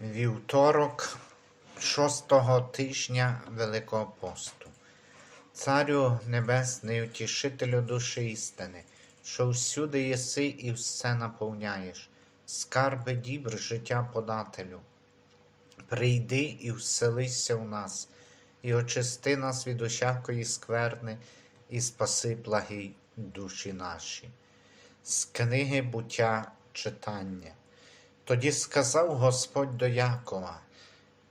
Вівторок шостого тижня Великого посту. Царю Небесний, утішителю душі істини, що всюди єси і все наповняєш, скарби дібр життя подателю. Прийди і вселися в нас, і очисти нас від усякої скверни, і спаси благі душі наші. З книги буття читання. Тоді сказав Господь до Якова: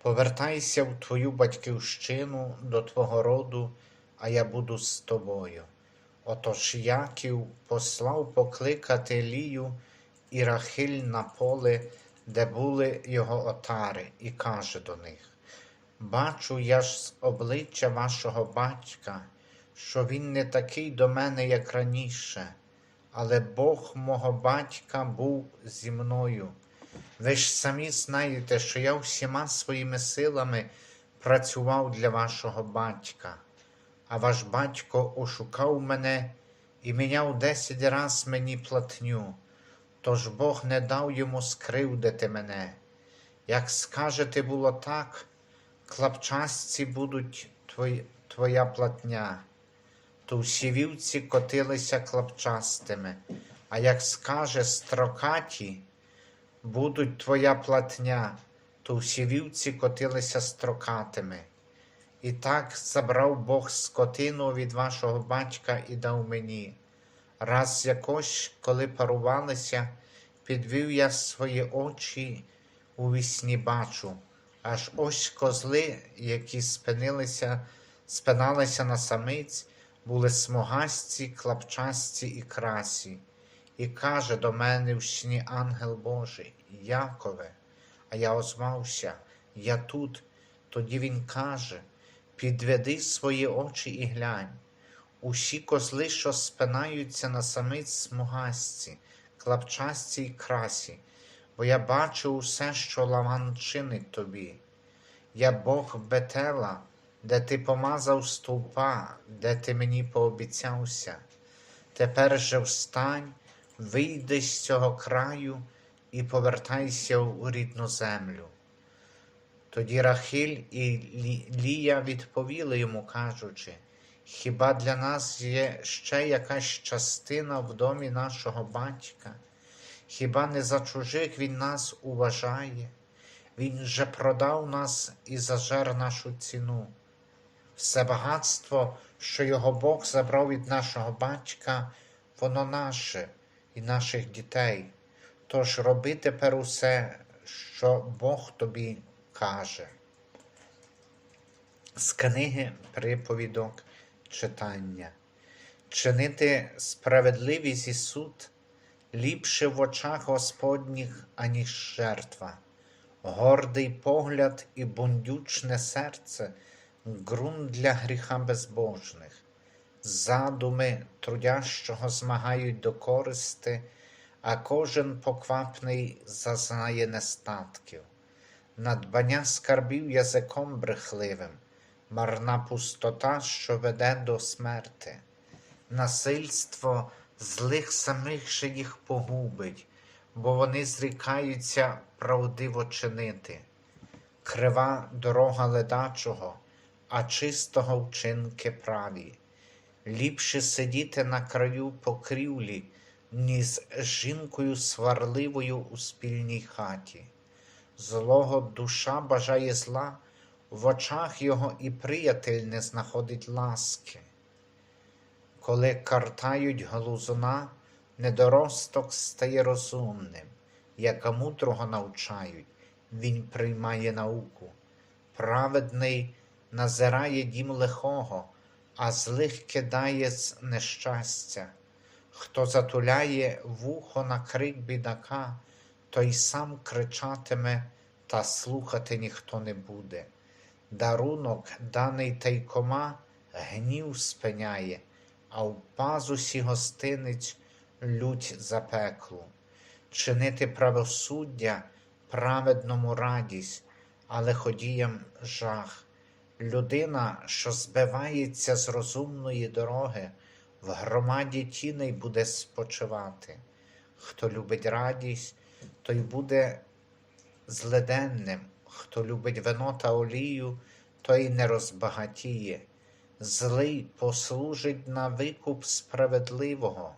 Повертайся в твою батьківщину до твого роду, а я буду з тобою. Отож Яків послав покликати Лію і Рахиль на поле, де були його отари, і каже до них: Бачу я ж з обличчя вашого батька, що він не такий до мене, як раніше, але Бог мого батька був зі мною. Ви ж самі знаєте, що я всіма своїми силами працював для вашого батька, а ваш батько ошукав мене і міняв десять раз мені платню, тож Бог не дав йому скривдити мене. Як скажете було так, клапчасті будуть твої, твоя платня, то всі вівці котилися клапчастими, а як скаже строкаті, будуть твоя платня, то всі вівці котилися строкатими. І так забрав Бог скотину від вашого батька і дав мені. Раз якось, коли парувалися, підвів я свої очі у вісні бачу, аж ось козли, які спинилися, спиналися на самиць, були смугасті, клапчасті і красі. І каже до мене в сні ангел Божий, Якове, а я озвався, я тут. Тоді він каже: підведи свої очі і глянь. Усі козли, що спинаються на самиць смугасті, клапчасті й красі, бо я бачу усе, що Лаван чинить тобі. Я Бог Бетела, де ти помазав стовпа, де ти мені пообіцявся. Тепер же встань, вийди з цього краю і повертайся у рідну землю. Тоді Рахиль і Лія відповіли йому, кажучи, хіба для нас є ще якась частина в домі нашого батька? Хіба не за чужих він нас уважає? Він же продав нас і зажер нашу ціну. Все багатство, що його Бог забрав від нашого батька, воно наше і наших дітей. Тож роби тепер усе, що Бог тобі каже. З книги приповідок читання. Чинити справедливість і суд ліпше в очах Господніх, аніж жертва. Гордий погляд і бундючне серце ґрунт для гріха безбожних. Задуми трудящого змагають до користи, а кожен поквапний зазнає нестатків. Надбання скарбів язиком брехливим, марна пустота, що веде до смерти. Насильство злих самих же їх погубить, бо вони зрікаються правдиво чинити. Крива дорога ледачого, а чистого вчинки праві. Ліпше сидіти на краю покрівлі, ніж з жінкою сварливою у спільній хаті. Злого душа бажає зла, в очах його і приятель не знаходить ласки. Коли картають глузуна, недоросток стає розумним, яка мудрого навчають, він приймає науку. Праведний назирає дім лихого, а злих кидає з нещастя. Хто затуляє вухо на крик бідака, той сам кричатиме, та слухати ніхто не буде. Дарунок, даний тайкома, гнів спиняє, а в пазусі гостиниць лють запеклу. Чинити правосуддя праведному радість, але ходіям жах. Людина, що збивається з розумної дороги, в громаді тіней буде спочивати. Хто любить радість, той буде злиденним. Хто любить вино та олію, той не розбагатіє. Злий послужить на викуп справедливого,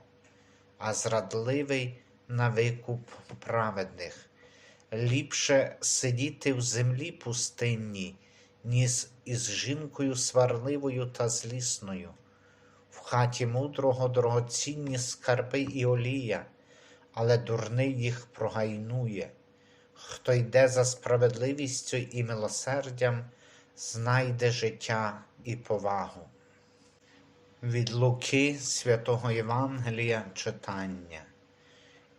а зрадливий на викуп праведних. Ліпше сидіти в землі пустинній, ніж із жінкою сварливою та злісною. В хаті мудрого дорогоцінні скарби і олія, але дурний їх прогайнує. Хто йде за справедливістю і милосердям, знайде життя і повагу. Від Луки святого Євангелія читання.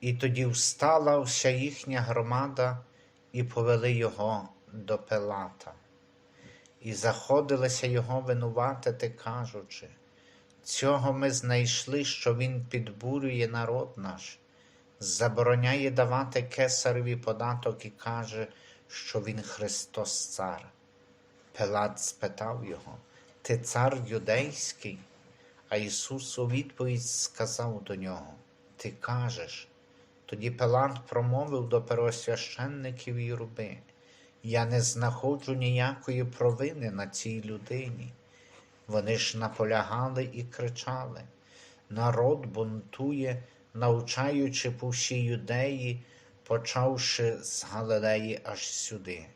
І тоді встала вся їхня громада і повели його до Пилата. І заходилися його винуватити, кажучи, цього ми знайшли, що він підбурює народ наш, забороняє давати кесареві податок і каже, що він Христос цар. Пилат спитав його, Ти цар юдейський? А Ісус у відповідь сказав до нього, Ти кажеш. Тоді Пилат промовив до первосвященників і юрби, Я не знаходжу ніякої провини на цій людині. Вони ж наполягали і кричали. Народ бунтує, навчаючи по всій юдеї, почавши з Галилеї аж сюди.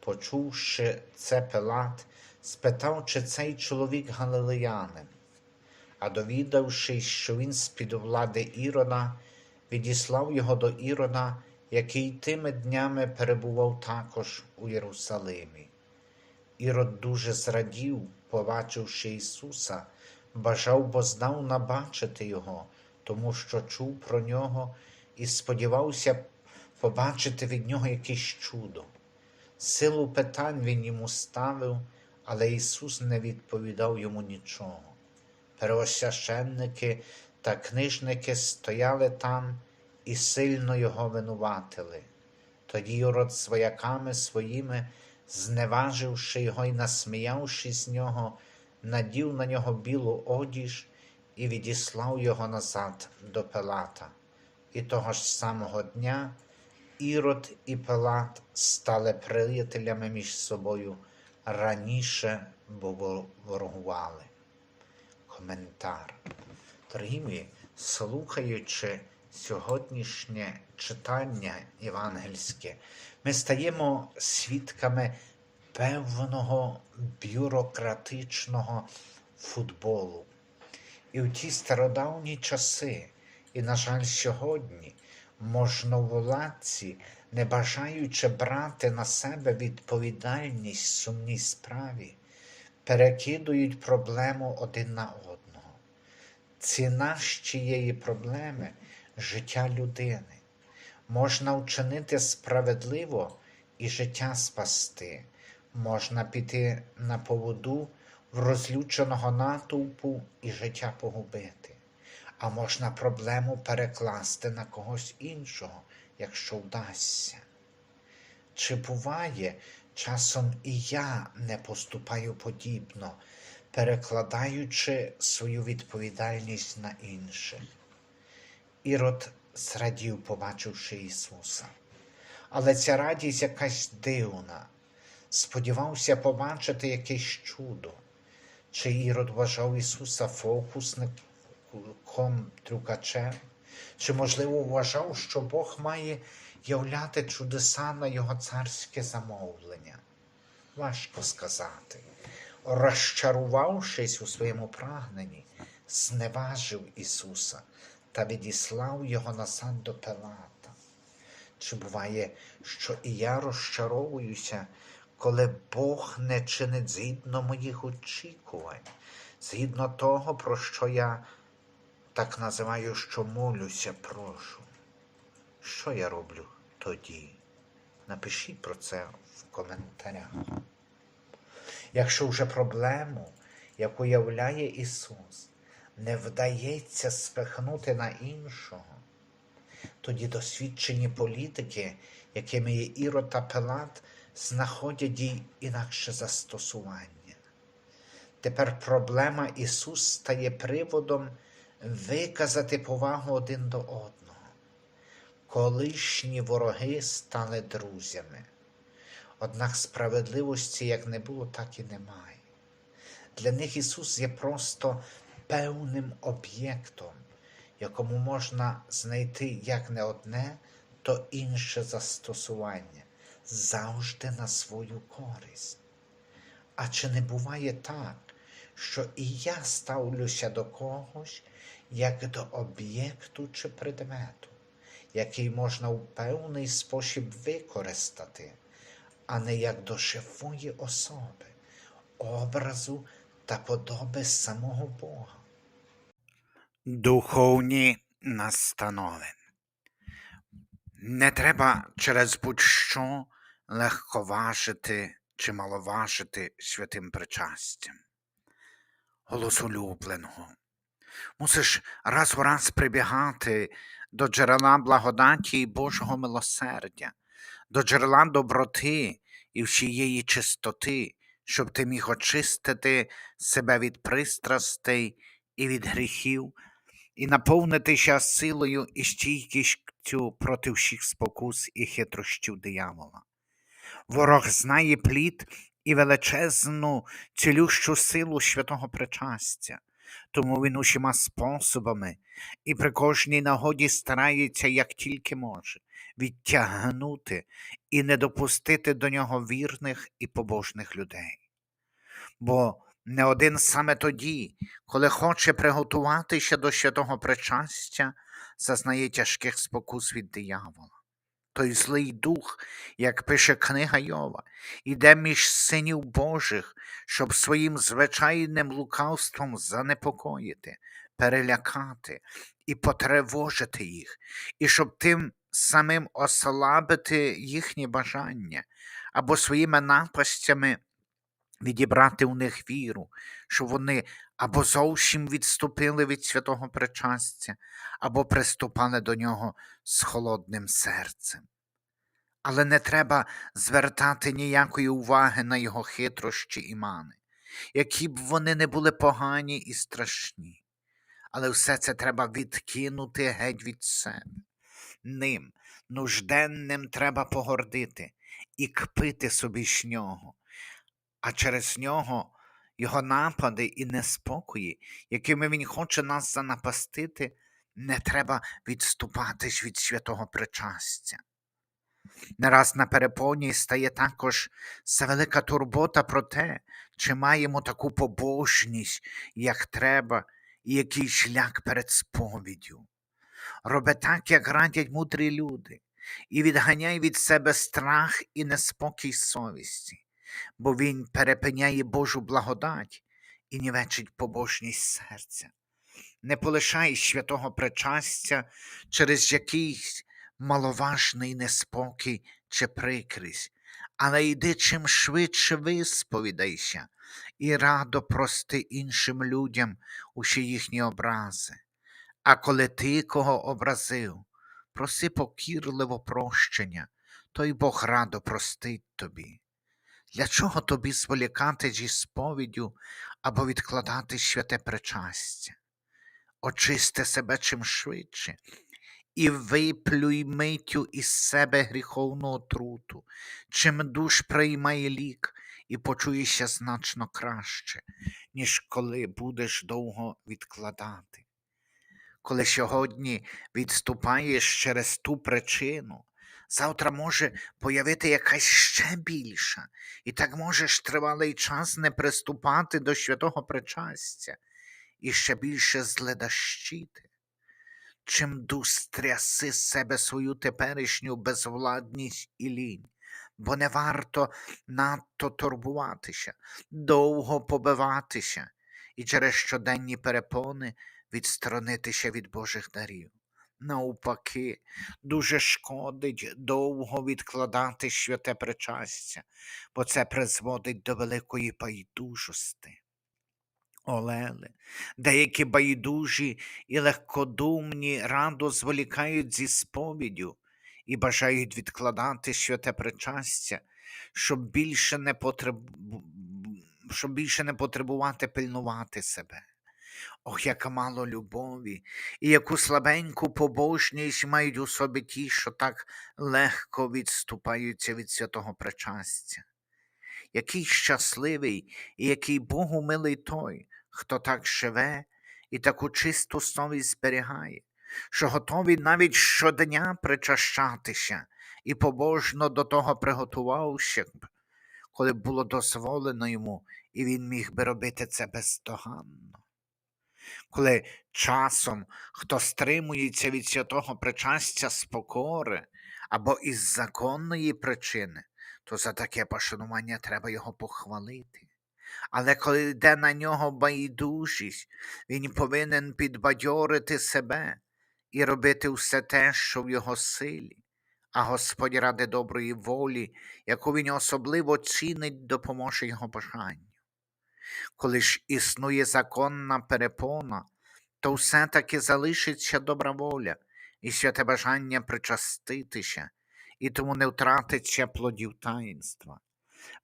Почувши це Пилат, спитав, чи цей чоловік галилеянин, а довідавшись, що він з-під влади Ірода, відіслав його до Ірода, який тими днями перебував також у Єрусалимі. Ірод дуже зрадів, побачивши Ісуса, бажав, бо знав набачити Його, тому що чув про нього і сподівався побачити від нього якесь чудо. Силу питань він йому ставив, але Ісус не відповідав йому нічого. Первосвященники та книжники стояли там і сильно його винуватили. Тоді Ірод з вояками своїми, зневаживши його і насміявши з нього, надів на нього білу одіж і відіслав його назад до Пилата. І того ж самого дня Ірод і Пилат стали приятелями між собою раніше, бо ворогували. Коментар. Дорогі мої, слухаючи сьогоднішнє читання євангельське, ми стаємо свідками певного бюрократичного футболу. І в ті стародавні часи, і, на жаль, сьогодні, можновладці, не бажаючи брати на себе відповідальність в сумній справі, перекидують проблему один на одного. Ціна ж цієї проблеми життя людини. Можна вчинити справедливо і життя спасти, можна піти на поводу в розлюченого натовпу і життя погубити, а можна проблему перекласти на когось іншого, якщо вдасться. Чи буває, часом і я не поступаю подібно, перекладаючи свою відповідальність на інших? Ірод зрадів, побачивши Ісуса. Але ця радість якась дивна. Сподівався побачити якесь чудо. Чи Ірод вважав Ісуса фокусником трюкачем? Чи, можливо, вважав, що Бог має являти чудеса на його царське замовлення? Важко сказати. Розчарувавшись у своєму прагненні, зневажив Ісуса та відіслав його назад до Пилата. Чи буває, що і я розчаровуюся, коли Бог не чинить згідно моїх очікувань, згідно того, про що я так називаю, що молюся, прошу. Що я роблю тоді? Напишіть про це в коментарях. Якщо вже проблему, яку являє Ісус, не вдається спихнути на іншого, тоді досвідчені політики, якими є Ірод та Пилат, знаходять їй інакше застосування. Тепер проблема Ісус стає приводом виказати повагу один до одного. колишні вороги стали друзями. Однак справедливості як не було, так і немає. Для них Ісус є просто певним об'єктом, якому можна знайти як не одне, то інше застосування, завжди на свою користь. А чи не буває так, що і я ставлюся до когось як до об'єкту чи предмету, який можна у певний спосіб використати, а не як до живої особи, образу та подоби самого Бога? Духовні настанови. Не треба через будь-що легковажити чи маловажити святим причастям. Голос улюбленого. Мусиш раз у раз прибігати до джерела благодаті і Божого милосердя, до джерела доброти і всієї чистоти, щоб ти міг очистити себе від пристрастей і від гріхів, і наповнитися силою і стійкістю проти всіх спокус і хитрощів диявола. Ворог знає плід і величезну цілющу силу святого причастя, тому він усіма способами і при кожній нагоді старається, як тільки може, відтягнути і не допустити до нього вірних і побожних людей. Бо не один саме тоді, коли хоче приготуватися до святого причастя, зазнає тяжких спокус від диявола. Той злий дух, як пише книга Йова, іде між синів Божих, щоб своїм звичайним лукавством занепокоїти, перелякати і потривожити їх, і щоб тим самим ослабити їхні бажання або своїми напастями відібрати у них віру, щоб вони або зовсім відступили від святого причастя, або приступали до нього з холодним серцем. Але не треба звертати ніякої уваги на його хитрощі і мани, які б вони не були погані і страшні. Але все це треба відкинути геть від себе. Ним, нужденним треба погордити і кпити собі з нього, а через нього його напади і неспокої, якими він хоче нас занапастити, не треба відступатись від святого причастя. Не раз на перепоні стає також велика турбота про те, чи маємо таку побожність, як треба, і який шлях перед сповіддю. Роби так, як радять мудрі люди, і відганяй від себе страх і неспокій совісті, бо він перепиняє Божу благодать і нівечить побожність серця. Не полишай святого причастя через якийсь маловажний неспокій чи прикрість, але йди чим швидше висповідайся і радо прости іншим людям усі їхні образи. А коли ти кого образив, проси покірливо прощення, то й Бог радо простить тобі. Для чого тобі зволікати зі сповіддю або відкладати святе причастя? Очисти себе чим швидше і виплюй миттю із себе гріховну отруту, чим душ приймає лік і почуєшся значно краще, ніж коли будеш довго відкладати. Коли сьогодні відступаєш через ту причину, завтра може появити якась ще більша, і так можеш тривалий час не приступати до святого причастя і ще більше зледащити чим стряси з себе свою теперішню безвладність і лінь, бо не варто надто турбуватися, довго побиватися і через щоденні перепони відсторонитися від Божих дарів. Навпаки, дуже шкодить довго відкладати святе причастя, бо це призводить до великої байдужості. Олели, деякі байдужі і легкодумні радо зволікають зі сповіддю і бажають відкладати святе причастя, щоб більше не потреб... щоб більше не потребувати пильнувати себе. Ох, яка мало любові, і яку слабеньку побожність мають у собі ті, що так легко відступаються від святого причастя. Який щасливий і який Богу милий той, хто так живе і таку чисту совість зберігає, що готовий навіть щодня причащатися і побожно до того приготувався, б, коли було дозволено йому, і він міг би робити це бездоганно. Коли часом хто стримується від святого причастя з покори або із законної причини, то за таке пошанування треба його похвалити. Але коли йде на нього байдужість, він повинен підбадьорити себе і робити все те, що в його силі, а Господь ради доброї волі, яку він особливо цінить, допоможе його бажанню. Коли ж існує законна перепона, то все-таки залишиться добра воля і святе бажання причаститися, і тому не втратиться плодів таїнства.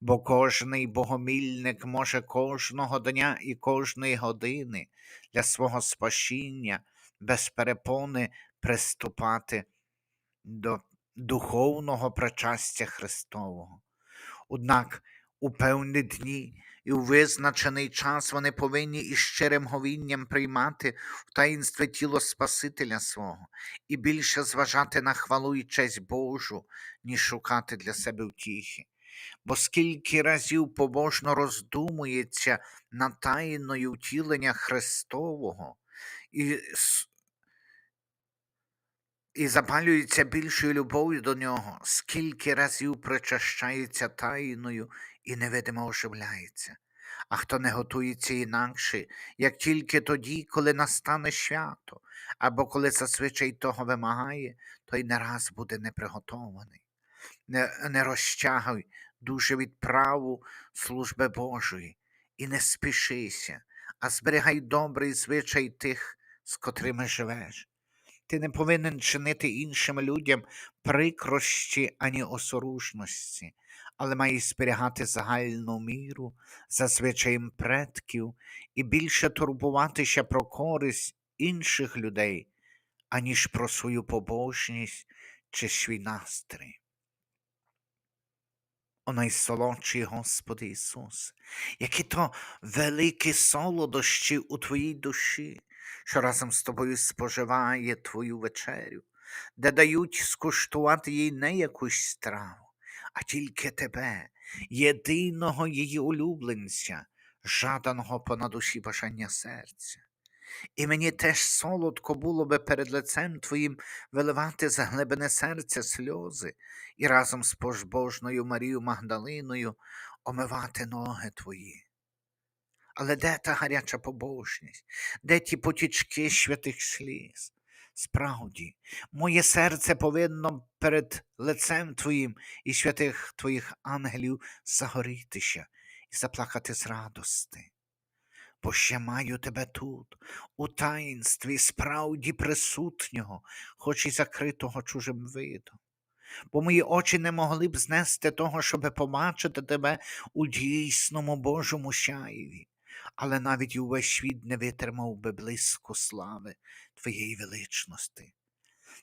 Бо кожний богомільник може кожного дня і кожної години для свого спасіння без перепони приступати до духовного причастя Христового. Однак у певні дні і у визначений час вони повинні із щирим говінням приймати в таїнстві тіло Спасителя свого і більше зважати на хвалу і честь Божу, ніж шукати для себе втіхи. Бо скільки разів побожно роздумується над тайною втілення Христового і, і запалюється більшою любов'ю до нього, скільки разів причащається тайною і невидимо оживляється. А хто не готується інакше, як тільки тоді, коли настане свято, або коли зазвичай того вимагає, той не раз буде неприготований. Не, не розтягуй дуже відправу служби Божої і не спішися, а зберігай добрий звичай тих, з котрими живеш. Ти не повинен чинити іншим людям прикрощі ані осоружності, але маєш зберігати загальну міру за звичаєм предків і більше турбуватися про користь інших людей, аніж про свою побожність чи свій настрій. О найсолодший Господи Ісус, які то великі солодощі у Твоїй душі, що разом з тобою споживає Твою вечерю, де дають скуштувати їй не якусь страву, а тільки Тебе, єдиного її улюбленця, жаданого понад усі бажання серця. І мені теж солодко було би перед лицем Твоїм виливати з глибини серця сльози і разом з пожбожною Марією Магдалиною омивати ноги Твої. Але де та гаряча побожність, де ті потічки святих сліз? Справді, моє серце повинно перед лицем Твоїм і святих Твоїх ангелів загорітися і заплакати з радости. Бо ще маю тебе тут, у таїнстві справді присутнього, хоч і закритого чужим видом. Бо мої очі не могли б знести того, щоби побачити тебе у дійсному Божому сяєві, але навіть увесь світ не витримав би блиску слави Твоєї величності.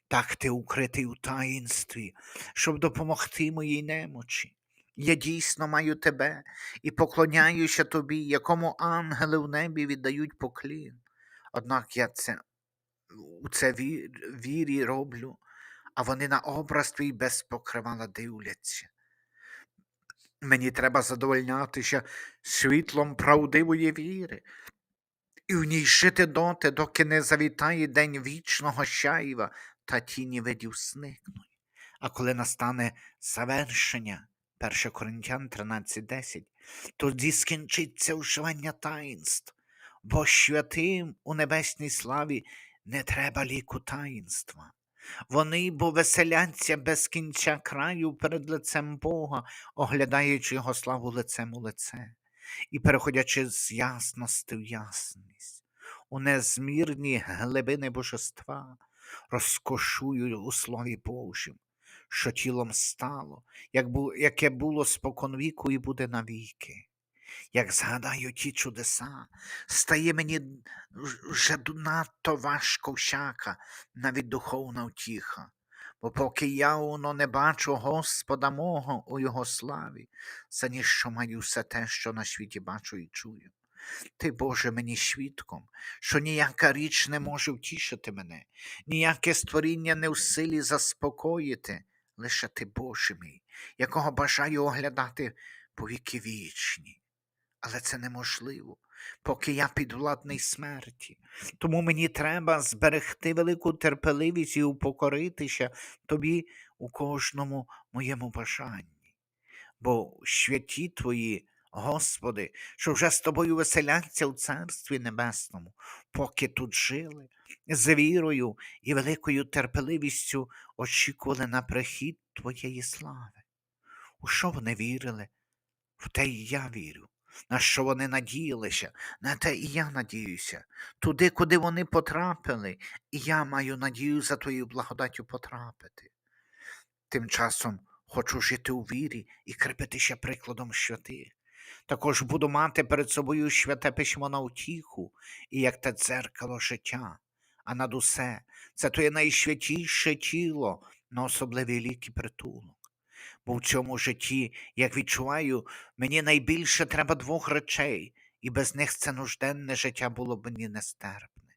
Так ти укритий у таїнстві, щоб допомогти моїй немочі. Я дійсно маю тебе і поклоняюся тобі, якому ангели в небі віддають поклін. Однак я це, у це вір, вірі роблю, а вони на образ твій без покривала дивляться. Мені треба задовольнятися світлом правдивої віри і в ній жити доти, доки не завітає день вічного щаєва та тіні видів зникнуть. А коли настане завершення, 1 Коринтян 13.10, тоді скінчиться вживання таїнств, бо святим у небесній славі не треба ліку таїнства. Вони бо веселяться без кінця краю перед лицем Бога, оглядаючи його славу лицем у лице, і переходячи з ясності в ясність, у незмірні глибини божества, розкошую у Слові Божім, що тілом стало, яке було споконвіку і буде навіки. Як згадаю ті чудеса, стає мені вже надто важко всяка, навіть духовна втіха. Бо поки я воно не бачу Господа мого у Його славі, за ніщо маю все те, що на світі бачу і чую. Ти, Боже, мені свідком, що ніяка річ не може втішити мене, ніяке створіння не в силі заспокоїти, лише ти, Боже мій, якого бажаю оглядати по віки вічні. Але це неможливо, поки я підвладний смерті. Тому мені треба зберегти велику терпеливість і упокоритися тобі у кожному моєму бажанні. Бо святі твої, Господи, що вже з тобою веселяться у Царстві Небесному, поки тут жили, з вірою і великою терпеливістю очікували на прихід Твоєї слави. У що вони вірили? В те і я вірю. На що вони надіялися, на те і я надіюся. Туди, куди вони потрапили, і я маю надію за твоєю благодаттю потрапити. Тим часом хочу жити у вірі і крепитися прикладом святих. Також буду мати перед собою святе письмо на утіху, і як те дзеркало життя, а над усе це твоє найсвятіше тіло на особливий лік і притулок. Бо в цьому житті, як відчуваю, мені найбільше треба двох речей, і без них це нужденне життя було б мені нестерпне.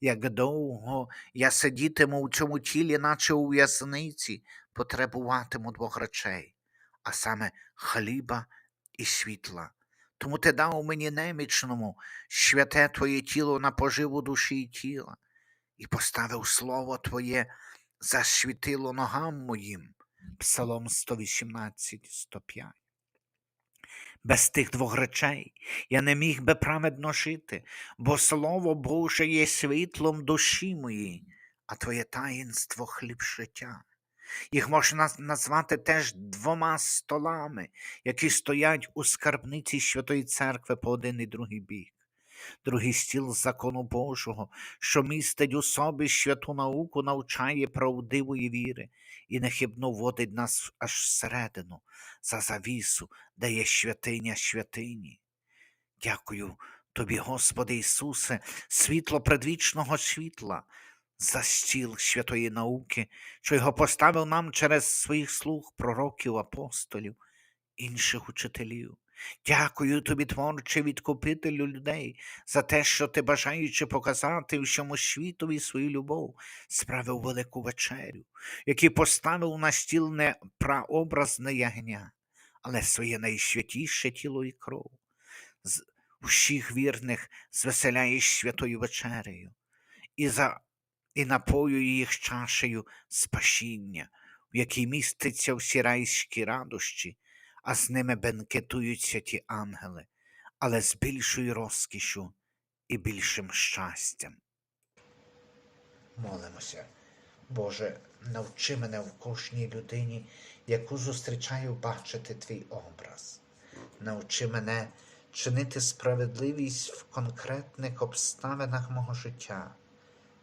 Як довго я сидітиму у цьому тілі, наче у в'язниці, потребуватиму двох речей, а саме хліба і світла. Тому ти дав мені немічному святе Твоє тіло на поживу душі і тіла, і поставив слово Твоє за світило ногам моїм. Псалом 118, 105. Без тих двох речей я не міг би праведно жити, бо Слово Боже є світлом душі моєї, а Твоє таїнство хліб життя. Їх можна назвати теж двома столами, які стоять у скарбниці Святої Церкви по один і другий бік. Другий стіл закону Божого, що містить у собі святу науку, навчає правдивої віри і нехибно вводить нас аж всередину, за завісу, де є святиня святині. Дякую тобі, Господи Ісусе, світло предвічного світла, за стіл святої науки, що його поставив нам через своїх слуг, пророків, апостолів, інших учителів. Дякую тобі, творче відкупителю людей, за те, що ти, бажаючи показати всьому світові свою любов, справив велику вечерю, який поставив на стіл не прообразне ягня, але своє найсвятіше тіло і кров. З всіх вірних звеселяєш святою вечерею і за і напоює їх чашею спасіння, в якій міститься всі райські радощі, а з ними бенкетуються ті ангели, але з більшою розкішу і більшим щастям. Молимося, Боже, навчи мене в кожній людині, яку зустрічаю бачити твій образ. Навчи мене чинити справедливість в конкретних обставинах мого життя,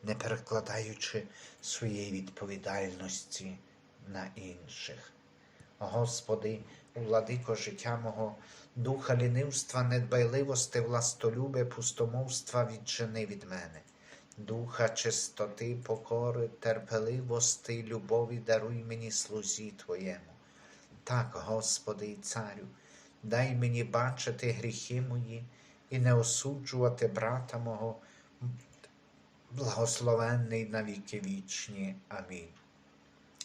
не перекладаючи своєї відповідальності на інших. Господи, владико життя мого, духа лінивства, недбайливости, властолюби, пустомовства відчини від мене, духа чистоти, покори, терпеливости любові даруй мені слузі Твоєму. Так, Господи і Царю, дай мені бачити гріхи мої і не осуджувати брата мого, благословенний на віки вічні. Амінь.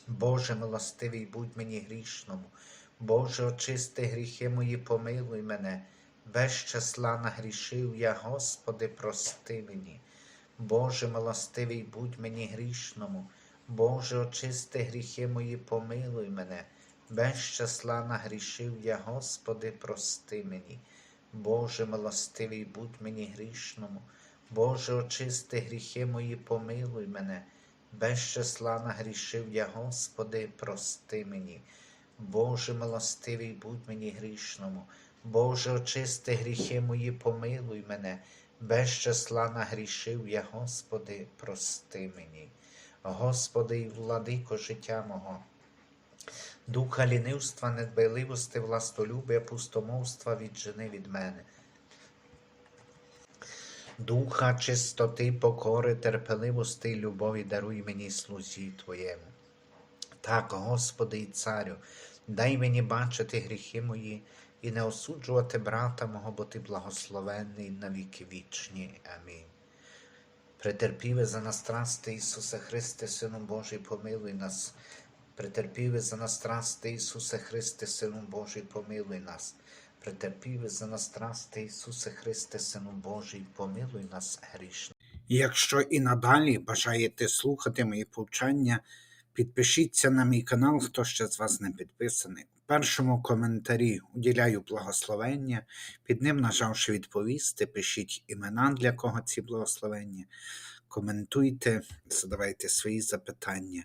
Боже милостивий, будь мені грішному, Боже, очисти гріхи мої, помилуй мене, без числа нагрішив я, Господи, прости мені. Боже милостивий, будь мені грішному, Боже, очисти гріхи мої, помилуй мене, без числа нагрішив я, Господи, прости мені. Боже милостивий, будь мені грішному, Боже, очисти гріхи мої, помилуй мене, без числа нагрішив я, Господи, прости мені. Боже милостивий, будь мені грішному, Боже, очисти гріхи мої, помилуй мене, без числа нагрішив я, Господи, прости мені. Господи і владико життя мого, духа лінивства, недбайливости, властолюбия, пустомовства віджени від мене. Духа чистоти, покори, терпеливости любові даруй мені слузі Твоєму. Так, Господи і Царю, дай мені бачити гріхи мої і не осуджувати брата мого, бо ти благословенний на віки вічні. Амінь. Претерпіве за нас страсти, Ісусе Христе, Сину Божий, помилуй нас. Претерпіве за нас страсти, Ісусе Христе, Сину Божий, помилуй нас. Претерпіве за нас страсти, Ісусе Христе, Сину Божий, помилуй нас грішних. Якщо і надалі бажаєте слухати мої повчання, підпишіться на мій канал, хто ще з вас не підписаний. В першому коментарі уділяю благословення, під ним нажавши відповісти, пишіть імена, для кого ці благословення, коментуйте, задавайте свої запитання.